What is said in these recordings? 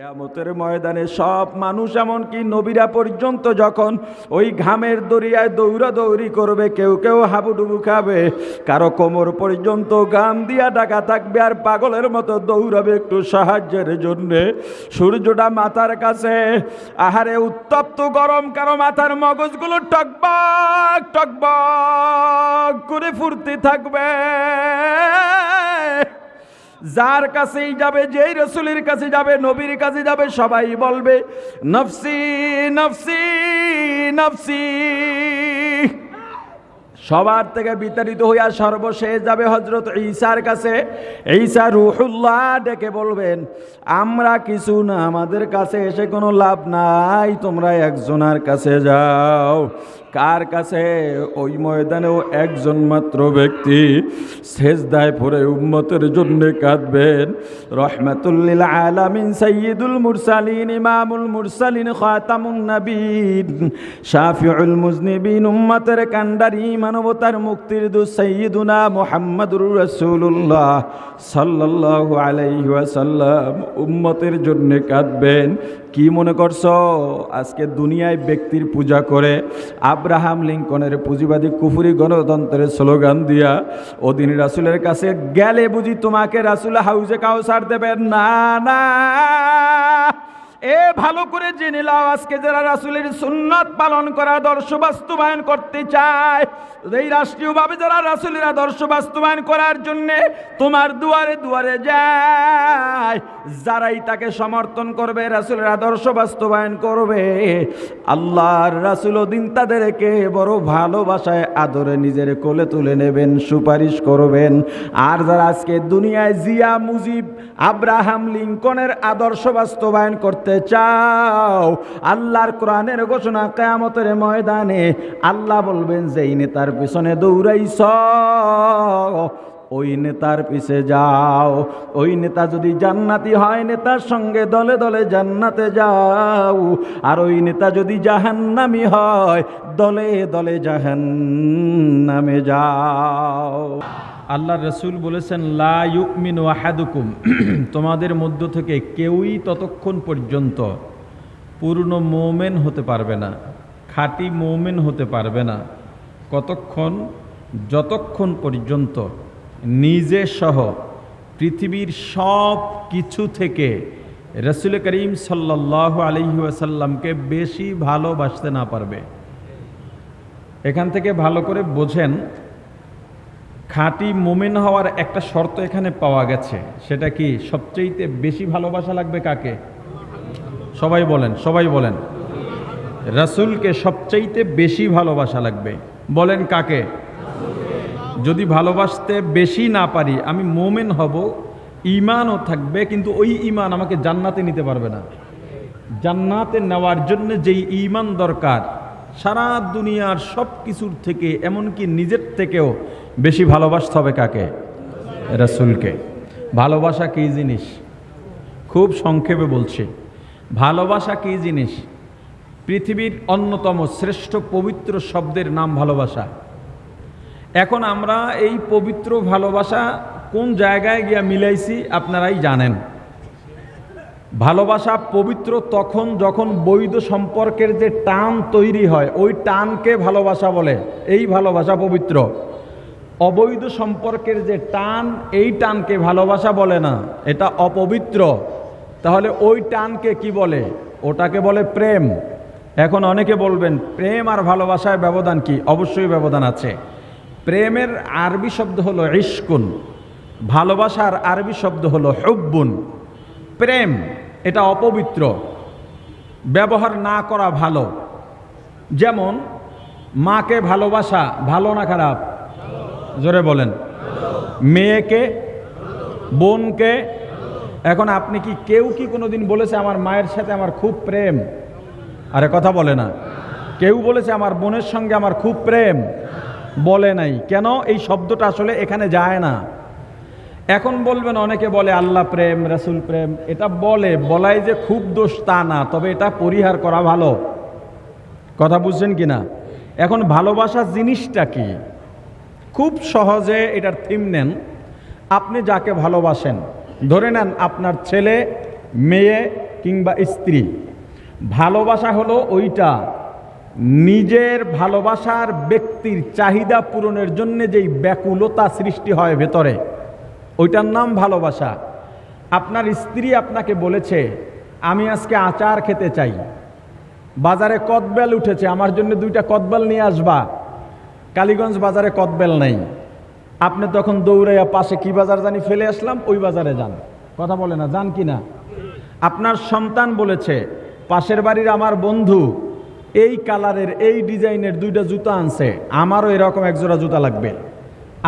কেয়ামতের ময়দানে সব মানুষ এমনকি নবীরা পর্যন্ত যখন ওই ঘামের দরিয়ায় দৌড়াদৌড়ি করবে, কেউ কেউ হাবুডুবু খাবে। কারও কোমর পর্যন্ত গাম দিয়া ডাকা থাকবে আর পাগলের মতো দৌড়াবে একটু সাহায্যের জন্যে। সূর্যটা মাথার কাছে। আহারে উত্তপ্ত গরম, কারও মাথার মগজগুলো টকবক টকবক করে ফুর্তি থাকবে। যার কাছেই যাবে, যেই রসুলের কাছে যাবে, নবীর কাছে যাবে, সবাই বলবে, নফসি নফসি নফসি। সবার থেকে বিতাড়িত হইয়া সর্বশেষ যাবে হজরত ঈসার কাছে। ঈসা রুহুল্লাহ ডেকে বলবেন, আমরা কিছু না, আমাদের কাছে এসে কোনো লাভ নাই, তোমরা একজনার কাছে যাও। কার কাছে? ওই ময়দানেও একজন মাত্র ব্যক্তি সেজদায় পড়ে উম্মতের জন্য কাঁদবেন। রহমাতুল্লিল আলামিন সৈয়দুল মুরসালিন, ইমামুল মুরসালিন, খাতামুন নবীন শাফিউল মুজনিবিন, উম্মতের কান্ডারি মানবতার মুক্তির দু সৈয়দুনা মুহাম্মাদুর রাসূলুল্লাহ সাল্লাল্লাহু আলাইহি ওয়াসাল্লাম উম্মতের জন্য কাঁদবেন। কি মনে করছ? আজকে দুনিয়ায় ব্যক্তির পূজা করে আব্রাহাম লিঙ্কনের পুঁজিবাদী কুফুরি গণতন্ত্রের স্লোগান দিয়া ওদিন রাসুলের কাছে গেলে বুঝি তোমাকে রাসুল হাউজে কাউসার দেবেন। না না। এ ভালো করে জেনে লাও আজকে যারা রাসুলের সুন্নত পালন করা আদর্শ বাস্তবায়ন করতে চায়, এই রাষ্ট্রীয়ভাবে যারা রাসুলের আদর্শ বাস্তবায়ন করার জন্যে তোমার দুয়ারে দুয়ারে যায়, যারাই তাকে সমর্থন করবে, রাসুলের আদর্শ বাস্তবায়ন করবে, আল্লাহর রাসুল দিন তাদেরকে বড় ভালোবাসায় আদরে নিজের কোলে তুলে নেবেন, সুপারিশ করবেন। আর যারা আজকে দুনিয়ায় জিয়া, মুজিব, আব্রাহাম লিঙ্কনের আদর্শ বাস্তবায়ন করতে চাও। আল্লাহর কোরআনের ঘোষণা কেয়ামতের ময়দানে আল্লাহ বলবেন, যেই নেতার পিছনে দৌড়াইছ, ওই নেতার পিছে যাও। ওই নেতা যদি জান্নাতি হয়, নেতার সঙ্গে দলে দলে জান্নাতে যাও। আর ওই নেতা যদি জাহান্নামি হয়, দলে দলে জাহান্নামে যাও। আল্লাহ রসুল বলেছেন, লা ওয়াহাদুকুম তোমাদের মধ্য থেকে কেউই ততক্ষণ পর্যন্ত পূর্ণ মোমেন হতে পারবে না, খাঁটি মোমেন হতে পারবে না। কতক্ষণ? যতক্ষণ পর্যন্ত নিজে সহ পৃথিবীর সব কিছু থেকে রসুল করিম সাল্লাহ আলহি আসাল্লামকে বেশি ভালোবাসতে না পারবে। এখান থেকে ভালো করে বোঝেন খাঁটি মোমেন হওয়ার একটা শর্ত এখানে পাওয়া গেছে। সেটা কি সবচেয়েতে বেশি ভালোবাসা লাগবে কাকে? সবাই বলেন সবাই বলেন। রাসুলকে সবচাইতে বেশি ভালোবাসা লাগবে। বলেন কাকে? যদি ভালোবাসতে বেশি না পারি, আমি মোমেন হব ইমানও থাকবে, কিন্তু ওই ইমান আমাকে জান্নাতে নিতে পারবে না। জান্নাতে নেওয়ার জন্য যেই ইমান দরকার, সারা দুনিয়ার সব কিছুর থেকে, এমনকি নিজের থেকেও বেশি ভালোবাসতে হবে কাকে? রাসুলকে। ভালোবাসা কী জিনিস? খুব সংক্ষেপে বলছি। ভালোবাসা কী জিনিস? পৃথিবীর অন্যতম শ্রেষ্ঠ পবিত্র শব্দের নাম ভালোবাসা। এখন আমরা এই পবিত্র ভালোবাসা কোন জায়গায় গিয়া মিলাইছি আপনারাই জানেন। ভালোবাসা পবিত্র তখন যখন বৈধ সম্পর্কের যে টান তৈরি হয়, ওই টানকে ভালোবাসা বলে। এই ভালোবাসা পবিত্র। অবৈধ সম্পর্কের যে টান, এই টানকে ভালোবাসা বলে না, এটা অপবিত্র। তাহলে ওই টানকে কি বলে? ওটাকে বলে প্রেম। এখন অনেকে বলবেন, প্রেম আর ভালোবাসায় ব্যবধান কি? অবশ্যই ব্যবধান আছে। প্রেমের আরবি শব্দ হলো ইস্কুন ভালোবাসার আরবি শব্দ হলো হুব্বুন। প্রেম, এটা অপবিত্র, ব্যবহার না করা ভালো। যেমন, মাকে ভালোবাসা ভালো না খারাপ জোরে বলেন। মেয়েকে, বোনকে, এখন আপনি কি কেউ কি কোনোদিন বলেছে আমার মায়ের সাথে আমার খুব প্রেম? আরে কথা বলে না। কেউ বলেছে আমার বোনের সঙ্গে আমার খুব প্রেম? বলে নাই। কেন? এই শব্দটা আসলে এখানে যায় না। এখন বলবেন, অনেকে বলে আল্লাহ প্রেম, রাসুল প্রেম, এটা বলে, বলাই যে খুব দোষ তা না, তবে এটা পরিহার করা ভালো। কথা বুঝছেন কি না এখন ভালোবাসা জিনিসটা কি? খুব সহজে এটার থিম নেন। আপনি যাকে ভালোবাসেন, ধরে নেন আপনার ছেলে, মেয়ে কিংবা স্ত্রী। ভালোবাসা হলো ওইটা, নিজের ভালোবাসার ব্যক্তির চাহিদা পূরণের জন্য যেই ব্যাকুলতা সৃষ্টি হয় ভেতরে, ওইটার নাম ভালোবাসা। আপনার স্ত্রী আপনাকে বলেছে, আমি আজকে আচার খেতে চাই। বাজারে কদবেল উঠেছে, আমার জন্য দুইটা কদবেল নিয়ে আসবা। কালীগঞ্জ বাজারে কদবেল নেই। আপনি তখন দৌড়াইয়া পাশে কি বাজার জানি ফেলে আসলাম, ওই বাজারে যান। কথা বলে না, যান কি না আপনার সন্তান বলেছে, পাশের বাড়ির আমার বন্ধু, এই কালারের, এই ডিজাইনের দুইটা জুতা আনছে, আমারও এরকম এক জোড়া জুতা লাগবে।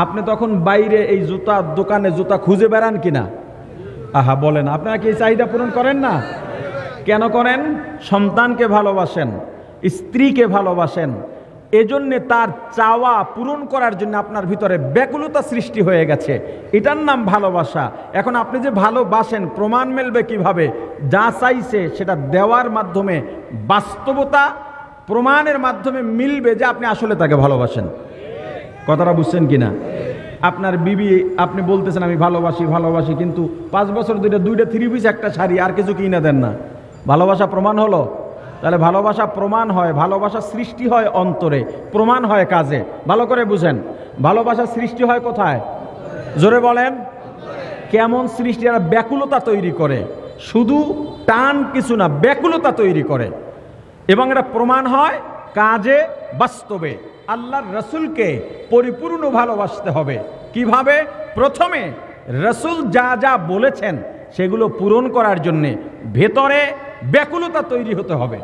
আপনি তখন বাইরে এই জুতার দোকানে জুতা খুঁজে বেড়ান কিনা? আহা, বলেন, আপনারা কি চাহিদা পূরণ করেন না? কেন করেন? সন্তানকে ভালোবাসেন, স্ত্রীকে ভালোবাসেন এজন্যে তার চাওয়া পূরণ করার জন্য আপনার ভিতরে ব্যাকুলতা সৃষ্টি হয়ে গেছে। এটার নাম ভালোবাসা। এখন আপনি যে ভালোবাসেন, প্রমাণ মেলবে কীভাবে? যা চাইছে সেটা দেওয়ার মাধ্যমে বাস্তবতা প্রমাণের মাধ্যমে মিলবে যে আপনি আসলে তাকে ভালোবাসেন। কথাটা বুঝছেন কিনা? আপনার বিবি, আপনি বলতেছেন, আমি ভালোবাসি ভালোবাসি। কিন্তু পাঁচ বছর দুইটা দুইটা থ্রি পিস একটা শাড়ি আর কিছু কিনে দেন না। ভালোবাসা প্রমাণ হলো? তাহলে ভালোবাসা প্রমাণ হয়, ভালোবাসা সৃষ্টি হয় অন্তরে, প্রমাণ হয় কাজে। ভালো করে বুঝেন, ভালোবাসা সৃষ্টি হয় কোথায়? জোরে বলেন। কেমন সৃষ্টি আর ব্যাকুলতা তৈরি করে। শুধু টান কিছু না, ব্যাকুলতা তৈরি করে। এবং এটা প্রমাণ হয় কাজে বাস্তবে। আল্লাহর রসুলকে পরিপূর্ণ ভালোবাসতে হবে। কীভাবে? প্রথমে রসুল যা যা বলেছেন, সেগুলো পূরণ করার জন্যে। ভেতরে ব্যাকুলতা তৈরি হতে হবে।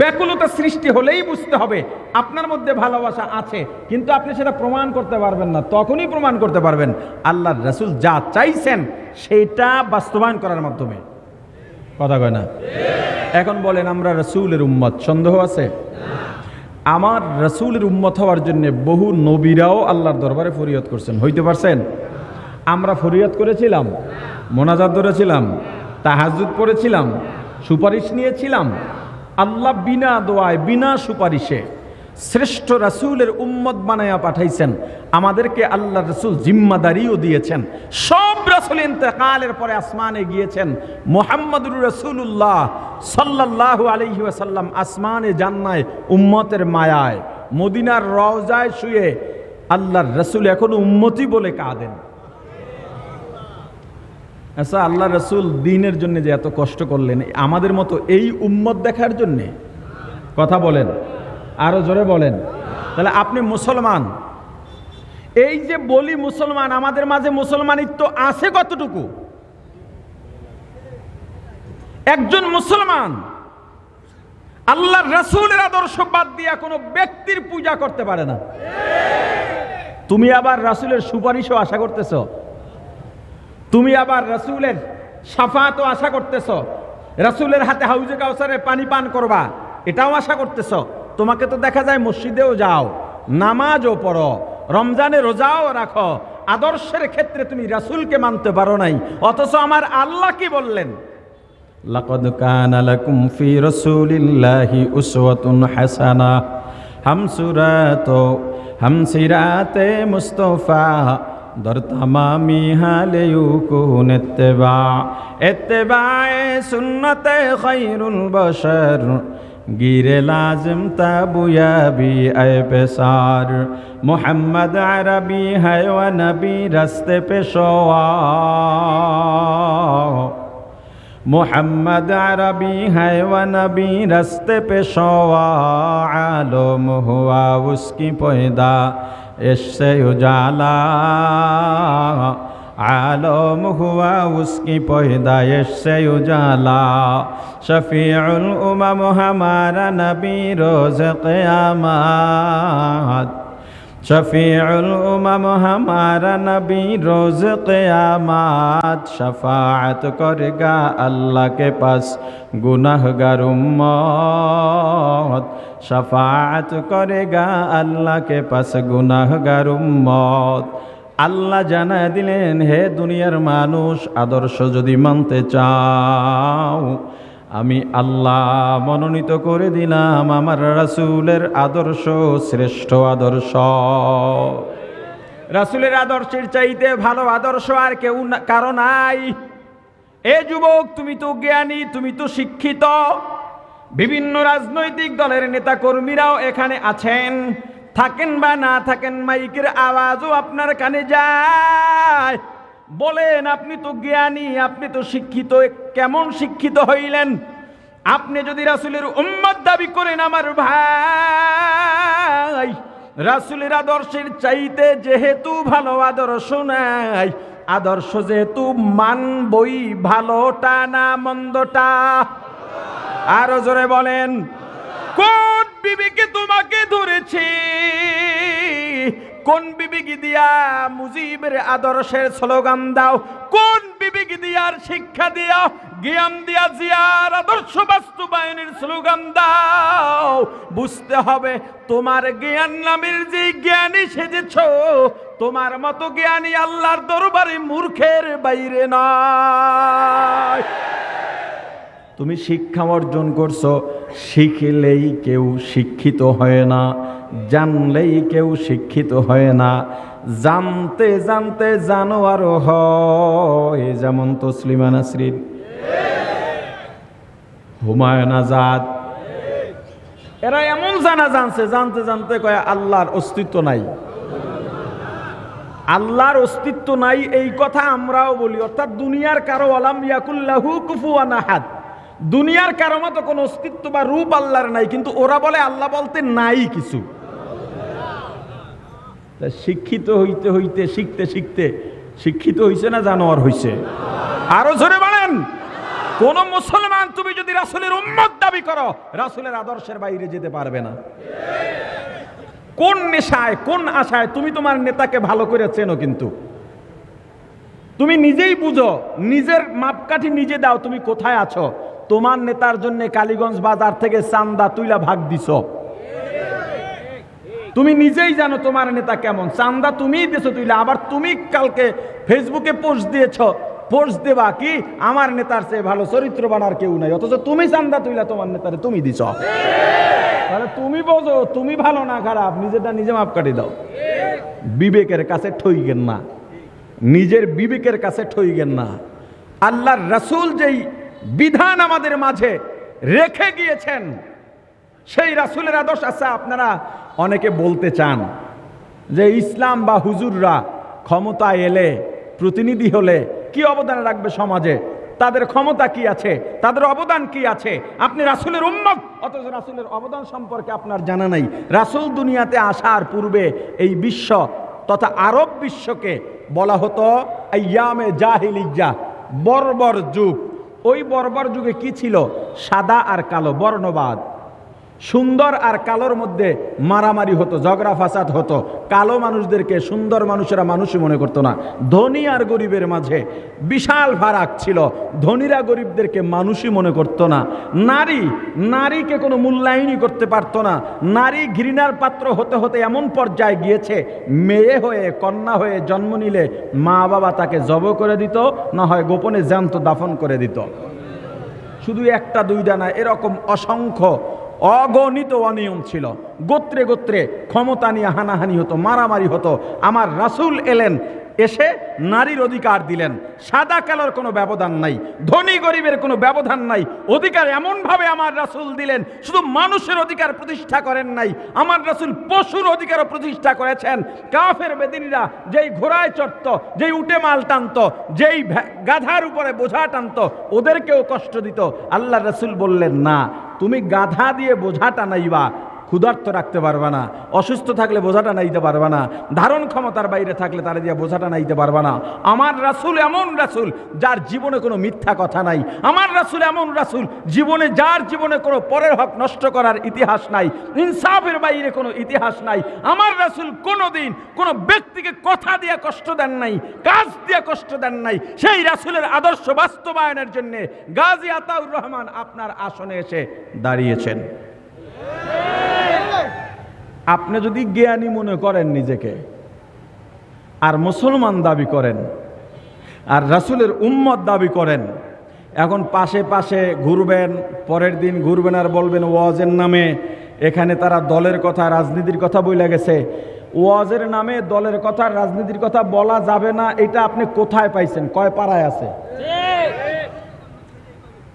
ব্যাকুলতা সৃষ্টি হলেই বুঝতে হবে আপনার মধ্যে ভালোবাসা আছে, কিন্তু আপনি সেটা প্রমাণ করতে পারবেন না, তখনই প্রমাণ করতে পারবেন আল্লাহর রসুল যা চাইছেন সেটা বাস্তবায়ন করার মাধ্যমে। কথা কয় না? এখন বলেন, আমরা রসুলের উম্মত, সন্দেহ আছে? আমার রসুলের উম্মত হওয়ার জন্য বহু নবীরাও আল্লাহর দরবারে ফরিয়াদ করছেন, হইতে পারছেন? আমরা ফরিয়াদ করেছিলাম, মোনাজাত ধরেছিলাম তাহাজুদ পড়েছিলাম সুপারিশ নিয়েছিলাম। আল্লাহ বিনা দোয়ায়, বিনা সুপারিশে শ্রেষ্ঠ রাসূলের উম্মত বানায়া পাঠাইছেন। আমাদেরকে আল্লাহ রসুল জিম্মাদারিও দিয়েছেন। সব রাসূল ইন্তেকালের পরে আসমানে গিয়েছেন। মোহাম্মদুর রসুল্লাহ সাল্লাল্লাহু আলাইহি ওয়াসাল্লাম আসমানে জান্নায়, উম্মতের মায়ায়, মদিনার রওজায় শুয়ে আল্লাহর রসুল এখন উম্মতি বলে কাঁদেন। আচ্ছা আল্লাহ রসুল দিনের জন্য যে এত কষ্ট করলেন, আমাদের মতো এই উম্মত দেখার জন্যে? কথা বলেন। আরও জোরে বলেন। তাহলে আপনি মুসলমান। এই যে বলি মুসলমান, আমাদের মাঝে মুসলমানিত্ব আছে কতটুকু? একজন মুসলমান আল্লাহ রসুলের আদর্শ বাদ দিয়া কোনো ব্যক্তির পূজা করতে পারে না। তুমি আবার রাসুলের সুপারিশও আশা করতেছ? তুমি আবার রাসুলের সাফাতও আশা করতেছ। রসুলের হাতে হাউজে কাউসারে পানি পান করবা, এটাও আশা করতেছ। তোমাকে তো দেখা যায় মসজিদেও যাও, নামাজও পড়ো, রমজানে রোজাও রাখো, আদর্শের ক্ষেত্রে তুমি রাসুলকে মানতে পারো নাই, অথচ আমার আল্লাহ কি বললেন? লাকদ কানা লাকুম ফি রাসূলিল্লাহি উসওয়াতুন হাসানা, হামসুরাত, হামসিরাতে মুস্তাফা در تمامی حالیو کن اتباع اتباع سنت خیر البشر گیر لازم تبویا بی اے پسار محمد عربی ہے و نبی رستے پہ شوا মোহাম্মদ আরবি হ্যায় নবী রস্তে পেশোয়া আলম হুয়া উসকি পয়দা इससे उजाला आलम हुआ उसकी पैदाइश से उजाला शफीउल उमम हमारा नबी रोज़ क़यामत শফিউল উমাম হামারা নবী রোজ কেয়ামাত শফাত করেগা আল্লাহকে পাস গুনাহগার উম্মত। শফাত করেগা আল্লাহকে পাস গুনাহগার উম্মত। আল্লাহ জানা দিলেন, হে দুনিয়ার মানুষ, আদর্শ যদি মানতে চাও আমি আল্লাহ মনোনীত করে দিলাম আমার রাসূলের আদর্শ, শ্রেষ্ঠ আদর্শ। রাসুলের আদর্শের চাইতে ভালো আদর্শ আর কেউ কারও নাই। এ যুবক, তুমি তো জ্ঞানী, তুমি তো শিক্ষিত। বিভিন্ন রাজনৈতিক দলের নেতা কর্মীরাও এখানে আছেন। থাকেন বা না থাকেন, মাইকের আওয়াজও আপনার কানে যায়। বলেন, আপনি তো জ্ঞানী, আপনি তো শিক্ষিত কেমন শিক্ষিত হইলেন? আপনি যদি রাসুলের উম্মত দাবি করেন আমার ভাই, রাসুলের আদর্শের চাইতে যেহেতু ভালো আদর্শ নাই, আদর্শ যেহেতু মানবই ভালোটা না মন্দটা? আরও জোরে বলেন, কোন বিবেকে তোমাকে ধরেছে? কোন বিবিকে দিয়া মুজিবের আদর্শের স্লোগান দাও? কোন বিবিকে দিয়ার শিক্ষা দিয়া জ্ঞান দিয়া জিয়ার আদর্শ বাস্তবায়নের স্লোগান দাও। বুঝতে হবে, তোমার জ্ঞান নামের যে জ্ঞানী সেজেছ, তোমার মতো জ্ঞানী আল্লাহর দরবারে মূর্খের বাইরে নয়। তুমি শিক্ষা অর্জন করছ, শিখলেই কেউ শিক্ষিত হয় না। জানলেই কেউ শিক্ষিত হয় না। জানতে জানতে জানো আরও হয়, যেমন তসলিমা নাসরিন। হুমায়ুন আজাদ। এরা এমন জানা জানছে, জানতে জানতে কয়, আল্লাহর অস্তিত্ব নাই। আল্লাহর অস্তিত্ব নাই, এই কথা আমরাও বলি। অর্থাৎ দুনিয়ার কারও আলাম ইয়াকুল্লাহু কুফুয়ান আহাদ। দুনিয়ার কারও মতো কোনো অস্তিত্ব বা রূপ আল্লাহর নাই, কিন্তু ওরা বলে আল্লাহ বলতে নাই কিছু। শিক্ষিত হইতে হইতে, শিখতে শিখতে, শিক্ষিত হইছে না জানোয়ার হইছে? আরও জোরে বলেন। কোন মুসলমান তুমি যদি রাসুলের উম্মত দাবি করো, রাসুলের আদর্শের বাইরে যেতে পারবে না। কোন নেশায়, কোন আশায় তুমি তোমার নেতাকে ভালো করে চেনো কিন্তু? তুমি নিজেই বুঝো, নিজের মাপকাঠি নিজে দাও, তুমি কোথায় আছো? তোমার নেতার জন্য কালীগঞ্জ বাজার থেকে চান্দা তুইলা ভাগ দিছ। তুমি নিজেই জানো তোমার নেতা কেমন। চান্দা তুমিই দিছো তুইলা, আবার তুমি কালকে ফেসবুকে পোস্ট দিয়েছ। পোস্ট দেবা কি? আমার নেতার চেয়ে ভালো চরিত্রবান আর কেউ নাই। অথচ তুমি চান্দা তুইলা তোমার নেতারে তুমি দিছ। তাহলে তুমি বোঝো, তুমি ভালো না খারাপ, নিজেরটা নিজে মাপ কাটি দাও। বিবেকের কাছে ঠইগেন না। নিজের বিবেকের কাছে ঠইগেন না। আল্লাহর রাসূল যেই বিধান আমাদের মাঝে রেখে গিয়েছেন, সেই রাসূলের আদর্শ আছে আপনারা অনেকে বলতে চান যে ইসলাম বা হুজুররা ক্ষমতা এলে, প্রতিনিধি হলে কি অবদান রাখবে সমাজে? তাদের ক্ষমতা কি আছে? তাদের অবদান কি আছে? আপনি রাসুলের উম্মত, অথচ রাসুলের অবদান সম্পর্কে আপনার জানা নাই। রাসুল দুনিয়াতে আসার পূর্বে এই বিশ্ব তথা আরব বিশ্বকে বলা হতো ইয়ামে জাহিলিজ্জা বর্বর যুগ। ওই বর্বর যুগে কি ছিল? সাদা আর কালো, বর্ণবাদ। সুন্দর আর কালোর মধ্যে মারামারি হতো, ঝগড়া ফাসাদ হতো। কালো মানুষদেরকে সুন্দর মানুষেরা মানুষই মনে করতো না। ধনী আর গরিবের মাঝে বিশাল ফারাক ছিল। ধনীরা গরিবদেরকে মানুষই মনে করতো না। নারী, নারীকে কোনো মূল্যায়নই করতে পারতো না। নারী ঘৃণার পাত্র হতে হতে এমন পর্যায়ে গিয়েছে, মেয়ে হয়ে, কন্যা হয়ে জন্ম নিলে মা বাবা তাকে জব করে দিত, না হয় গোপনে জ্যান্ত দাফন করে দিত। শুধু একটা দুইটা না, এরকম অসংখ্য অগণিত অনিয়ম ছিল। গোত্রে গোত্রে ক্ষমতা নিয়ে হানাহানি হতো মারামারি হতো। আমার রাসুল এলেন এসে নারীর অধিকার দিলেন। সাদা কালোর কোনো ব্যবধান নাই, ধনী গরিবের কোনো ব্যবধান নাই। অধিকার এমনভাবে আমার রাসূল দিলেন, শুধু মানুষের অধিকার প্রতিষ্ঠা করেন নাই, আমার রাসূল পশুর অধিকারও প্রতিষ্ঠা করেছেন। কাফের বেদিনীরা যেই ঘোড়ায় চড়ত, যেই উটে মাল টানত, যেই গাধার উপরে বোঝা টানত, ওদেরকেও কষ্ট দিত। আল্লাহ রাসূল বললেন, না, তুমি গাধা দিয়ে বোঝা টানাইবা ক্ষুধার্ত রাখতে পারবা না, অসুস্থ থাকলে বোঝাটা নাইতে পারবা না, ধারণ ক্ষমতার বাইরে থাকলে তারা দিয়ে বোঝাটা নাইতে পারবা না। আমার রাসূল এমন রাসূল যার জীবনে কোনো মিথ্যা কথা নাই। আমার রাসুল এমন রাসূল জীবনে, যার জীবনে কোনো পরের হক নষ্ট করার ইতিহাস নাই, ইনসাফের বাইরে কোনো ইতিহাস নাই। আমার রাসূল কোনোদিন কোনো ব্যক্তিকে কথা দিয়ে কষ্ট দেন নাই, কাজ দিয়ে কষ্ট দেন নাই। সেই রাসূলের আদর্শ বাস্তবায়নের জন্য গাজী আতাউর রহমান আপনার আসনে এসে দাঁড়িয়েছেন। আপনি যদি জ্ঞানী মনে করেন নিজেকে, আর মুসলমান দাবি করেন, আর রাসূলের উম্মত দাবি করেন, এখন পাশে পাশে ঘুরবেন, পরের দিন ঘুরবেন আর বলবেন, ওয়াজের নামে এখানে তারা দলের কথা, রাজনীতির কথা বইলে গেছে। ওয়াজের নামে দলের কথা, রাজনীতির কথা বলা যাবে না, এটা আপনি কোথায় পাইছেন? কয় পাড়ায় আছে?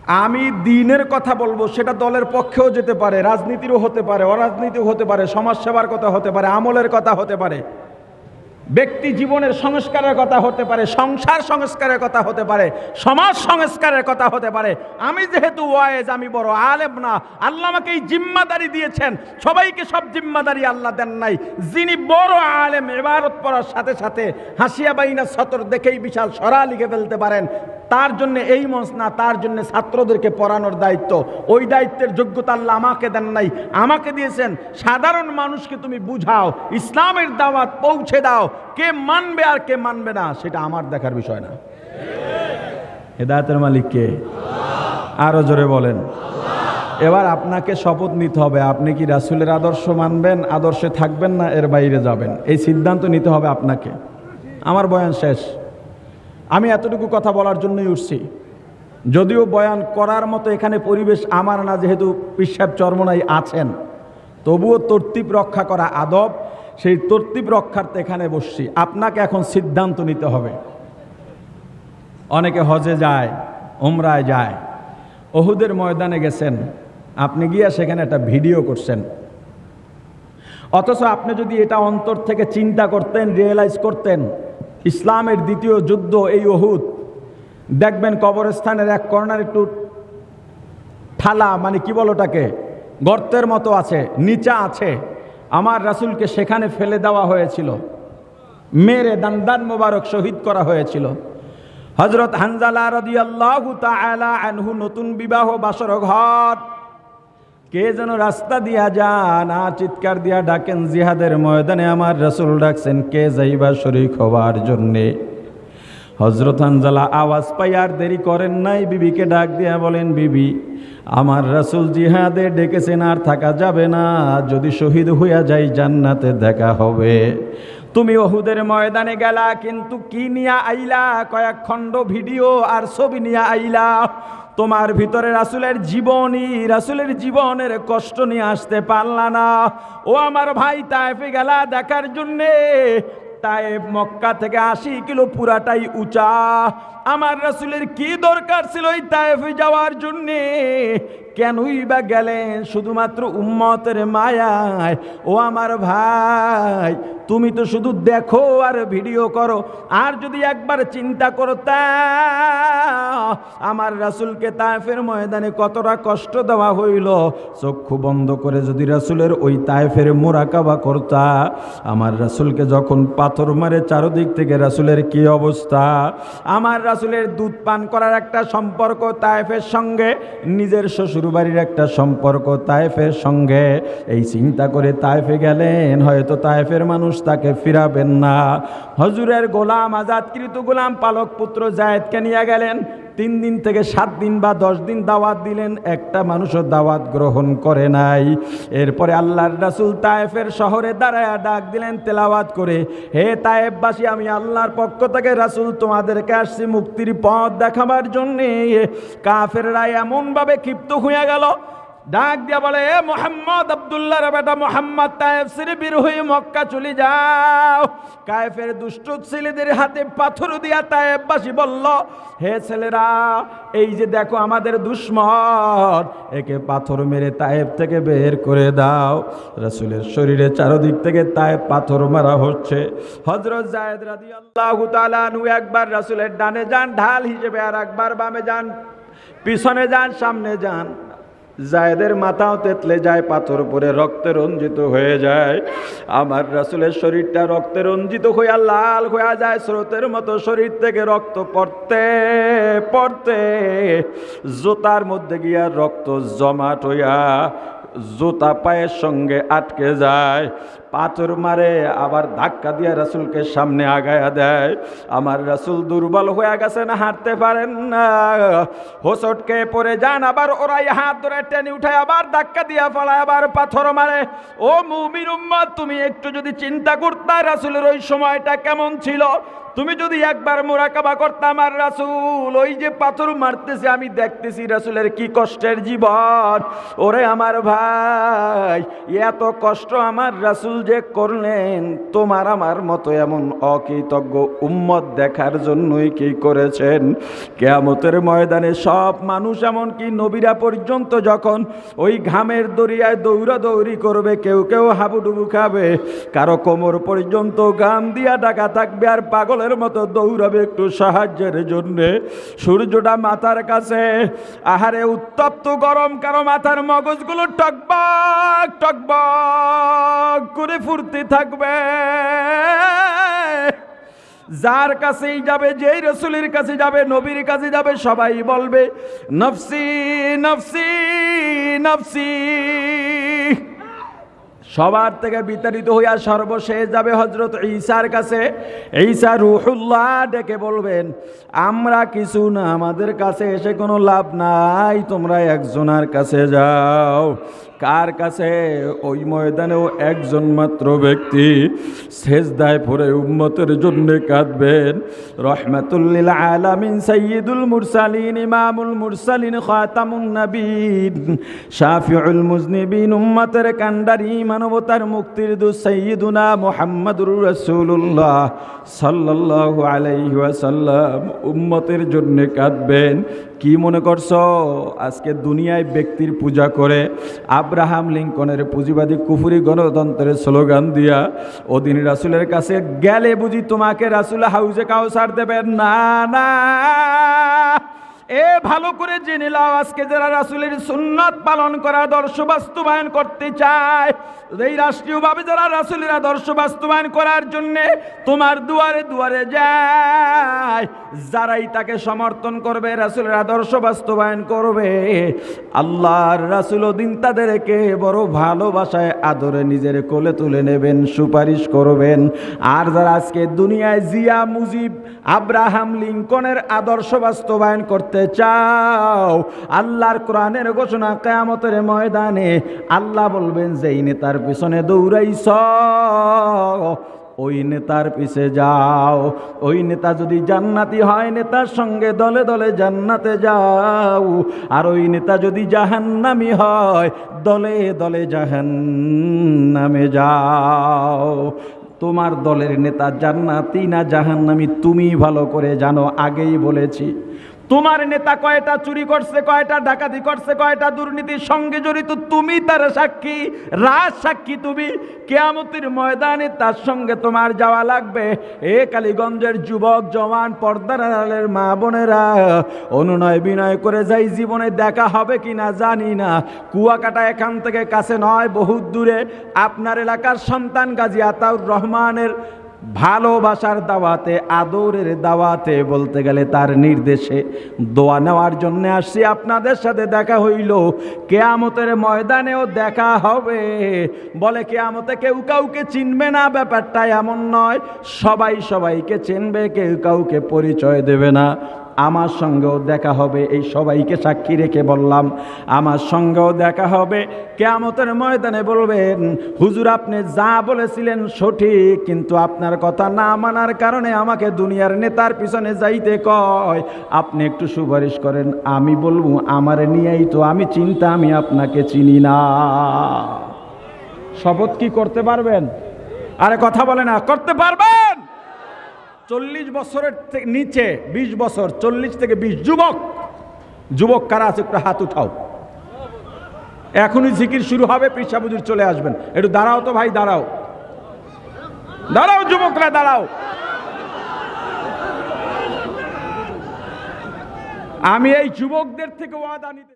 আমি দিনের কথা বলব, সেটা দলের পক্ষেও যেতে পারে, রাজনীতিরও হতে পারে, অরাজনীতিও হতে পারে, সমাজসেবার কথা হতে পারে, আমলের কথা হতে পারে। ব্যক্তি জীবনের সংস্কারের কথা হতে পারে, সংসার সংস্কারের কথা হতে পারে, সমাজ সংস্কারের কথা হতে পারে। আমি যেহেতু ওয়াইজ আমি বড় আলেম না, আল্লাহ আমাকে এই জিম্মাদারি দিয়েছেন। সবাইকে সব জিম্মাদারি আল্লাহ দেন নাই। যিনি বড় আলেম, এবারত পড়ার সাথে সাথে হাসিয়া বাইনা সতর দেখেই বিশাল সরা লিখে ফেলতে পারেন। তার জন্য এই মঞ্চ না, তার জন্য ছাত্রদেরকে পড়ানোর দায়িত্ব। ওই দায়িত্বের যোগ্যতা আল্লাহ আমাকে দেন নাই। আমাকে দিয়েছেন, সাধারণ মানুষকে তুমি বুঝাও, ইসলামের দাওয়াত পৌঁছে দাও। কে মানবে আর কে মানবে না, সেটা আমার দেখার বিষয় না। হেদায়তের মালিক কে? আরও জোরে বলেন। এবার আপনাকে শপথ নিতে হবে, আপনি কি রাসুলের আদর্শ মানবেন, আদর্শে থাকবেন না এর বাইরে যাবেন? এই সিদ্ধান্ত নিতে হবে আপনাকে। আমার বয়ান শেষ। আমি এতটুকু কথা বলার জন্যই উঠছি। যদিও বয়ান করার মতো এখানে পরিবেশ আমার না, যেহেতু পিসাব চর্মনাই আছেন, তবুও তর্তিব রক্ষা করা আদব সেই তর্তিব রক্ষার্থে এখানে বসছি। আপনাকে এখন সিদ্ধান্ত নিতে হবে। অনেকে হজে যায় ওমরায় যায়। অহুদের ময়দানে গেছেন। আপনি গিয়া সেখানে একটা ভিডিও করছেন। অথচ আপনি যদি এটা অন্তর থেকে চিন্তা করতেন রিয়েলাইজ করতেন, ইসলামের দ্বিতীয় যুদ্ধ এই অহুদ দেখবেন কবরস্থানের এক কর্নার একটু ঠালা মানে কি বলোটাকে গর্তের মতো আছে, নিচা আছে। আমার রাসুলকে সেখানে ফেলে দেওয়া হয়েছিল। মেরে দান্দান মোবারক শহীদ করা হয়েছিল। হজরত হানজালা রদিয়াল্লাহু তাআলা আনহু নতুন বিবাহ বাসর ঘর কে যেন রাস্তা দিয়া যান আর চিৎকার দিয়া ডাকেন জিহাদের ময়দানে। আমার রাসূল ডাকছেন, কে যাইবা শরীক হওয়ার জন্যে? হজরত হানজালা আওয়াজ পাই আর দেরি করেন নাই। বিবিকে ডাক দিয়া বলেন, বিবি, আমার রাসূল জিহাদে ডেকেছেন, আর থাকা যাবে না। যদি শহীদ হইয়া যাই, জান্নাতে দেখা হবে। তুমি ওহুদের ময়দানে গেলা, কিন্তু কি নিয়া আইলা? কয়েক খণ্ড ভিডিও আর ছবি নিয়া আইলা। তোমার ভিতরে রাসুলের জীবনী, রাসুলের জীবনের কষ্ট নিয়ে আসতে পারলা না। ও আমার ভাই তাইফে গেলা দেখার জন্যে। তাইফ মক্কা থেকে আশি কিলো পুরাটাই উঁচা। আমার রাসুলের কি দরকার ছিল ওই তাইফে যাওয়ার জন্যে? কেনই বা গেলেন শুধুমাত্র উম্মতের মায়ায়? ও আমার ভাই, তুমি তো শুধু দেখো আর ভিডিও করো। আর যদি একবার চিন্তা করো তা, আমার রাসুলকে তায়েফের ময়দানে কতটা কষ্ট দেওয়া হইল। চক্ষু বন্ধ করে যদি রাসুলের ওই তায়েফের মোরাকাবা করতা, আমার রাসুলকে যখন পাথর মারে চারদিক থেকে রাসুলের কি অবস্থা? আমার রাসুলের দুধ পান করার একটা সম্পর্ক তায়েফের সঙ্গে নিজের শ্বশুর বাড়ির একটা সম্পর্ক তায়েফের সঙ্গে। এই চিন্তা করে তায়েফে গেলেন, হয়তো তায়েফের মানুষ তাকে ফিরাবেন না। হজুরের গোলাম, আজাদকৃত গোলাম, পালক পুত্র জায়েদকে নিয়ে গেলেন। তিন দিন থেকে সাত দিন বা দশ দিন দাওয়াত দিলেন, একটা মানুষও দাওয়াত গ্রহণ করে নাই। এরপরে আল্লাহর রাসুল তায়েফের শহরে দাঁড়ায় ডাক দিলেন, তেলাওয়াত করে, হে তায়েববাসী আমি আল্লাহর পক্ষ থেকে রাসুল তোমাদেরকে আসছি মুক্তির পথ দেখাবার জন্যে। কাফেররা এমনভাবে ক্ষিপ্ত হয়ে গেল ডাক দিয়া বলে, এ মোহাম্মদ আবদুল্লাহর বেটা মোহাম্মদ তায়েফ সিরে বীর হয়ে মক্কা চলে যাও। কায়েফের দুষ্ট ছেলেদের হাতে পাথর দিয়া তায়েববাসী বলল, হে ছেলেরা, এই যে দেখো আমাদের দুশ্মন, একে পাথর মেরে তায়েব থেকে বের করে দাও। রাসূলের শরীরে চারদিক থেকে তায়েব পাথর মারা হচ্ছে। হযরত জায়েদ রাদিয়াল্লাহু তাআলা নু একবার রাসূলের ডানে যান, ঢাল হিসেবে আর একবার বামে যান, পিছনে যান, সামনে যান। জায়দের মাথাও তেতলে যায়, পাথর পরে রক্তে রঞ্জিত হয়ে যায়। আমার রাসুলের শরীরটা রক্তে রঞ্জিত হইয়া লাল হইয়া যায়, স্রোতের মতো শরীর থেকে রক্ত পড়তে পড়তে। জোতার মধ্যে গিয়া রক্ত জমাট হইয়া জুতা পায়ের সঙ্গে আটকে যায়, পাথর মারে আবার ধাক্কা দিয়ে রাসুলকে সামনে আগায়া দেয়। আমার রাসুল দুর্বল হয়ে গেছেন হাঁটতে পারেন না। হোসটকে পড়ে যান, আবার ওরাই হাত ধরে টেনে উঠায়, আবার ধাক্কা দিয়া ফলায়, আবার পাথর মারে। ও মুমির উম্মত, তুমি একটু যদি চিন্তা করতা, রাসুলের ওই সময়টা কেমন ছিল? তুমি যদি একবার মোরাকাবা করতাম আর রাসুল, ওই যে পাথর মারতেছে, আমি দেখতেছি রাসুলের কি কষ্টের জীবন। ওরে আমার ভাই, এত কষ্ট আমার রাসুল যে করলেন, তোমার আমার মতো এমন অকৃতজ্ঞ উম্মত দেখার জন্যই কি করেছেন? কেয়ামতের ময়দানে সব মানুষ এমনকি নবীরা পর্যন্ত যখন ওই ঘামের দরিয়ায় দৌড়াদৌড়ি করবে, কেউ কেউ হাবুডুবু খাবে। কারও কোমর পর্যন্ত গাম দিয়া ডাকা থাকবে আর পাগলের মতো দৌড়াবে একটু সাহায্যের জন্যে। সূর্যটা মাথার কাছে। আহারে উত্তপ্ত গরম, কারও মাথার মগজগুলো টকবক টকবক করে ফুরতে থাকবে। যার কাছেই যাবে, যেই রসুলের কাছে যাবে, নবীর কাছে যাবে, সবাই বলবে, নফসি নফসি নফসি। সবার থেকে বিতাড়িত হইয়া সর্বশেষ যাবে হজরত ঈসার কাছে। ঈশা রুহুল্লাহ ডেকে বলবেন, আমরা কিছু না, আমাদের কাছে এসে কোনো লাভ নাই, তোমরা একজনার কাছে যাও। কার কাছে? ওই ময়দানেও একজন মাত্র ব্যক্তি শেষদায় পরে উম্মতের জন্য কাঁদবেন। রহমাতুল্লিল আলামিন সৈয়দুল মুরসালিন, ইমামুল মুরসালিন, খাতামুন নবীন শাফিউল মুজনিবিন, উম্মতের কান্ডারি মানবতার মুক্তির দু সৈয়দুনা মুহাম্মাদুর রাসূলুল্লাহ সাল্লাল্লাহু আলাইহি ওয়াসাল্লাম উম্মতের জন্য কাঁদবেন। কি মনে করছ? আজকে দুনিয়ায় ব্যক্তির পূজা করে আব্রাহাম লিঙ্কনের পুঁজিবাদী কুফুরি গণতন্ত্রের স্লোগান দিয়া ওদিন রাসুলের কাছে গেলে বুঝি তোমাকে রাসুল হাউজে কাউসার দেবেন। না না। এ ভালো করে জেনে নাও, আজকে যারা রাসুলের সুন্নত পালন করা আদর্শ বাস্তবায়ন করতে চায়, এই রাষ্ট্রীয়ভাবে যারা রাসুলের আদর্শ বাস্তবায়ন করার জন্য তোমার দুয়ারে দুয়ারে যায়, যারাই তাকে সমর্থন করবে, রাসুলের আদর্শ বাস্তবায়ন করবে, আল্লাহর রাসুল দিন তাদেরকে বড় ভালোবাসায়, আদরে নিজের কোলে তুলে নেবেন, সুপারিশ করবেন। আর যারা আজকে দুনিয়ায় জিয়া মুজিব আব্রাহাম লিঙ্কনের আদর্শ বাস্তবায়ন করতে চাও। আল্লাহর কোরআনের ঘোষণা কেয়ামতের ময়দানে আল্লাহ বলবেন, যেই নেতার পিছনে দৌড়াইছ, ওই নেতার পিছে যাও। ওই নেতা যদি জান্নাতি হয়, নেতার সঙ্গে দলে দলে জান্নাতে যাও। আর ওই নেতা যদি জাহান্নামি হয়, দলে দলে জাহান্নামে যাও। তোমার দলের নেতা জান্নাতি না জাহান্নামি, তুমি ভালো করে জানো, আগেই বলেছি। তোমার নেতা কয়টা চুরি করছে, কয়টা ডাকাতি করছে, কয়টা দুর্নীতির সঙ্গে জড়িত, তুমি তার সাক্ষী, রাজ সাক্ষী তুমি। কেয়ামতির ময়দানে তার সঙ্গে তোমার যাওয়া লাগবে। এ কালীগঞ্জের যুবক, জওয়ান, পর্দার আড়ালের মা বোনেরা, অনুনয় বিনয় করে যাই জীবনে দেখা হবে কি না জানি না। কুয়াকাটা এখান থেকে কাছে নয়, বহুত দূরে। আপনার এলাকার সন্তান গাজী আতাউর রহমানের ভালোবাসার দাওয়াতে, আদরের দাওয়াতে বলতে গেলে তার নির্দেশে দোয়া নেওয়ার জন্য আসছি। আপনাদের সাথে দেখা হইল। কেয়ামতের ময়দানেও দেখা হবে। বলে কেয়ামতে কেউ কাউকে চিনবে না, ব্যাপারটা এমন নয়। সবাই সবাইকে চিনবে, কেউ কাউকে পরিচয় দেবে না। আমার সঙ্গেও দেখা হবে, এই সবাইকে সাক্ষী রেখে বললাম। আমার সঙ্গেও দেখা হবে, কেয়ামতের ময়দানে বলবেন, হুজুর, আপনি যা বলেছিলেন সঠিক, কিন্তু আপনার কথা না মানার কারণে আমাকে দুনিয়ার নেতার পিছনে যাইতে কয়। আপনি একটু সুপারিশ করেন, আমি বলব, আমার নিয়েই তো আমি চিন্তা, আমি আপনাকে চিনি না। শপথ কি করতে পারবেন? আরে কথা বলে না, করতে পারবেন? চল্লিশ বছরের নিচে ২০ বছর, চল্লিশ থেকে বিশ যুবক। যুবক কারা আছে? একটু হাত উঠাও। এখনই জিকির শুরু হবে পিসাবুজুর চলে আসবেন। একটু দাঁড়াও তো ভাই, দাঁড়াও। দাঁড়াও যুবকরা, দাঁড়াও। আমি এই যুবকদের থেকে ওয়াদা নিতে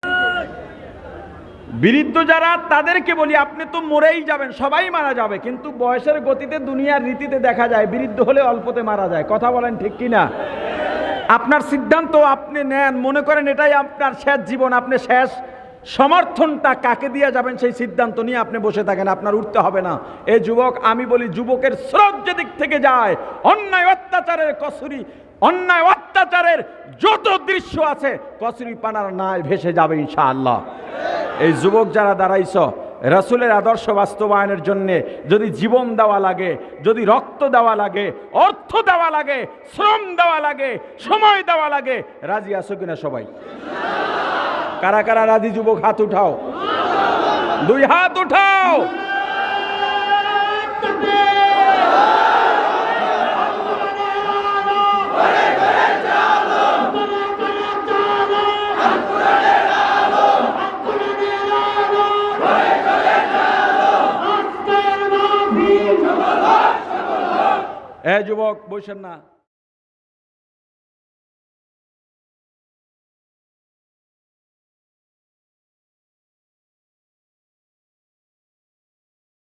বৃদ্ধ যারা, তাদেরকে বলি, আপনি তো মরেই যাবেন, সবাই মারা যাবে, কিন্তু বয়সের গতিতে দুনিয়ার রীতিতে দেখা যায়, বৃদ্ধ হলে অল্পতে মারা যায়। কথা বলেন ঠিক কিনা আপনার সিদ্ধান্ত আপনি নেন, মনে করেন এটাই আপনার শেষ জীবন, আপনি শেষ সমর্থনটা কাকে দিয়ে যাবেন সেই সিদ্ধান্ত নিয়ে আপনি বসে থাকেন, আপনার উঠতে হবে না। এ যুবক, আমি বলি, যুবকের স্রোত যেদিক থেকে যায়, অন্যায় অত্যাচারের কসুরি অন্যায় অত্যাচারের যত দৃশ্য আছে, কসুরি পানার নাই ভেসে যাবে ইনশাআল্লাহ। এই যুবক যারা দাঁড়াইছ, রাসুলের আদর্শ বাস্তবায়নের জন্য যদি জীবন দেওয়া লাগে, যদি রক্ত দেওয়া লাগে, অর্থ দেওয়া লাগে, শ্রম দেওয়া লাগে, সময় দেওয়া লাগে, রাজি আছো কিনা সবাই? কারা কারা রাজি যুবক, হাত উঠাও। দুই হাত উঠাও। এ যুবক বসেন না।